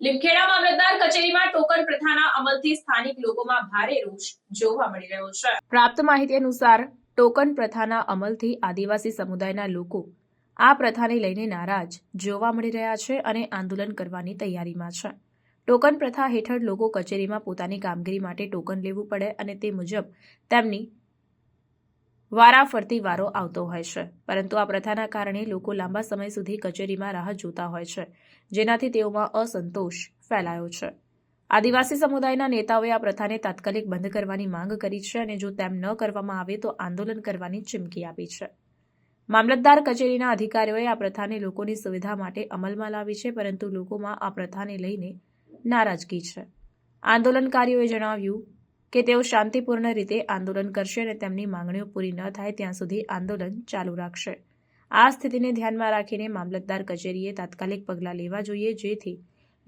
લીમખેડા મામલતદાર કચેરીમાં ટોકન પ્રથાના અમલથી સ્થાનિક લોકોમાં ભારે રોષ જોવા મળી રહ્યો છે. પ્રાપ્ત માહિતી અનુસાર, ટોકન પ્રથાના અમલથી આદિવાસી સમુદાયના લોકો આ પ્રથાને લઈને નારાજ જોવા મળી રહ્યા છે અને આંદોલન કરવાની તૈયારીમાં છે. ટોકન પ્રથા હેઠળ લોકો કચેરીમાં પોતાની કામગીરી માટે ટોકન લેવું પડે અને તે મુજબ તેમની વારાફરતી વારો આવતો હોય છે. પરંતુ આ પ્રથાના કારણે લોકો લાંબા સમય સુધી કચેરીમાં રાહ જોતા હોય છે, જેનાથી તેઓમાં અસંતોષ ફેલાયો છે. આદિવાસી સમુદાયના નેતાઓએ આ પ્રથાને તાત્કાલિક બંધ કરવાની માંગ કરી છે અને જો તેમ ન કરવામાં આવે તો આંદોલન કરવાની ચીમકી આપી છે. મામલતદાર કચેરીના અધિકારીઓએ આ પ્રથાને લોકોની સુવિધા માટે અમલમાં લાવી છે, પરંતુ લોકોમાં આ પ્રથાને લઈને નારાજગી છે. આંદોલનકારીઓએ જણાવ્યું કે તેઓ શાંતિપૂર્ણ રીતે આંદોલન કરશે અને તેમની માંગણીઓ પૂરી ન થાય ત્યાં સુધી આંદોલન ચાલુ રાખશે. આ સ્થિતિને ધ્યાનમાં રાખીને મામલતદાર કચેરીએ તાત્કાલિક પગલાં લેવા જોઈએ, જેથી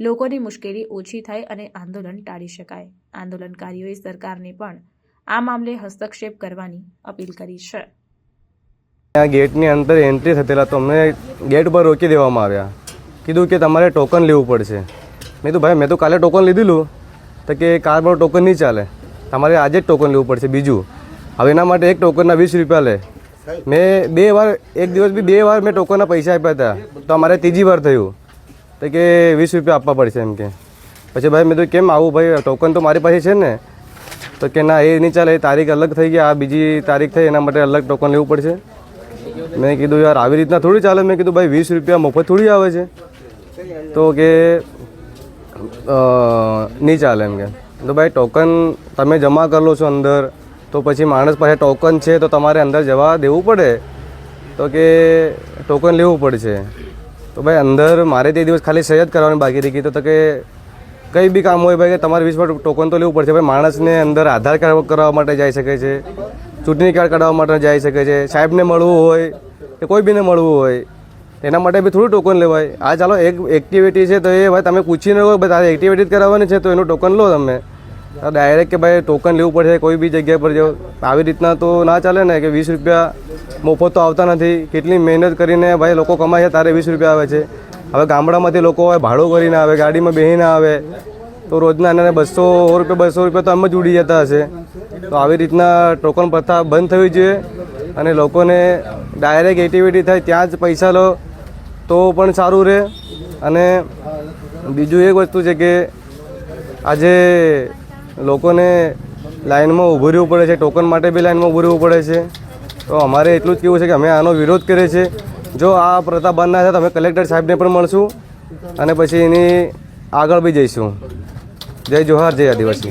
લોકોની મુશ્કેલી ઓછી થાય અને આંદોલન ટાળી શકાય. આંદોલનકારીઓએ સરકારને પણ આ મામલે હસ્તક્ષેપ કરવાની અપીલ કરી છે. આ ગેટની અંદર એન્ટ્રી થતેલા તો અમને ગેટ પર રોકી દેવામાં આવ્યા. કીધું કે તમારે ટોકન લેવું પડશે. મેં તો ભાઈ, મેં તો કાલે ટોકન લીધેલું. તો કે કાર પર ટોકન નહીં ચાલે. તમારે આજે જ ટોકન લેવું પડશે, બીજું. હવે એના માટે એક ટોકનના વીસ રૂપિયા લે. મેં બે વાર, એક દિવસ બી બે વાર મેં ટોકનના પૈસા આપ્યા હતા. તો અમારે ત્રીજી વાર થયું. તો કે વીસ રૂપિયા આપવા પડશે એમ કે. પછી ભાઈ મેં તો કેમ આવું ભાઈ ટોકન તો મારી પાસે છે ને. તો કે ના, એ નહીં ચાલે, એ તારીખ અલગ થઈ ગઈ આ બીજી તારીખ થઈ, એના માટે અલગ ટોકન લેવું પડશે. મેં કીધું, યાર, આવી રીતના થોડી ચાલે. મેં કીધું, ભાઈ, વીસ રૂપિયા મફત થોડી આવે છે. તો કે નહીં ચાલે એમ કે. તો ભાઈ ટોકન તમે જમા કરો છો અંદર, તો પછી માણસ પાસે ટોકન છે તો તમારે અંદર જવા દેવું પડે. તો કે ટોકન લેવું પડશે. તો ભાઈ અંદર મારે તે દિવસ ખાલી સહી જ કરવાની બાકી રહી ગઈ. તો કે કંઈ બી કામ હોય ભાઈ કે તમારે વીસ ટોકન તો લેવું પડશે ભાઈ માણસને અંદર આધાર કાર્ડ કરાવવા માટે જઈ શકે છે, ચૂંટણી કાર્ડ કઢાવવા માટે જઈ શકે છે, સાહેબને મળવું હોય કે કોઈ બીને મળવું હોય એના માટે બી થોડું ટોકન લેવાય. આ ચાલો એક એક્ટિવિટી છે તો એ ભાઈ તમે પૂછીને કહો તારે એક્ટિવિટી જ કરાવવાની છે તો એનું ટોકન લો તમે. ડાયરેક્ટ કે ભાઈ ટોકન લેવું પડશે કોઈ બી જગ્યા પર જાઓ આવી રીતના તો ના ચાલે ને કે વીસ રૂપિયા મફત તો આવતા નથી. કેટલી મહેનત કરીને ભાઈ લોકો કમાય છે, તારે વીસ રૂપિયા આવે છે. હવે ગામડામાંથી લોકો હવે ભાડું કરીને આવે, ગાડીમાં બેસીને આવે. તો રોજના એને બસો રૂપિયા બસો રૂપિયા તો આમ જ ઉડી જતા હશે. તો આવી રીતના ટોકન પ્રથા બંધ થવી જોઈએ અને લોકોને ડાયરેક્ટ એક્ટિવિટી થાય ત્યાં જ પૈસા લો તો પણ સારું રહે. અને બીજું એક વસ્તુ છે કે આજે લોકોને લાઇનમાં ઊભું રહેવું પડે છે, ટોકન માટે બી લાઇનમાં ઊભું રહેવું પડે છે. તો અમારે એટલું જ કહેવું છે કે અમે આનો વિરોધ કરીએ છીએ. જો આ પ્રથા બંધ ના થાય તો અમે કલેક્ટર સાહેબને પણ મળશું અને પછી એની આગળ બી જઈશું. જય જોહાર, જય આદિવાસી.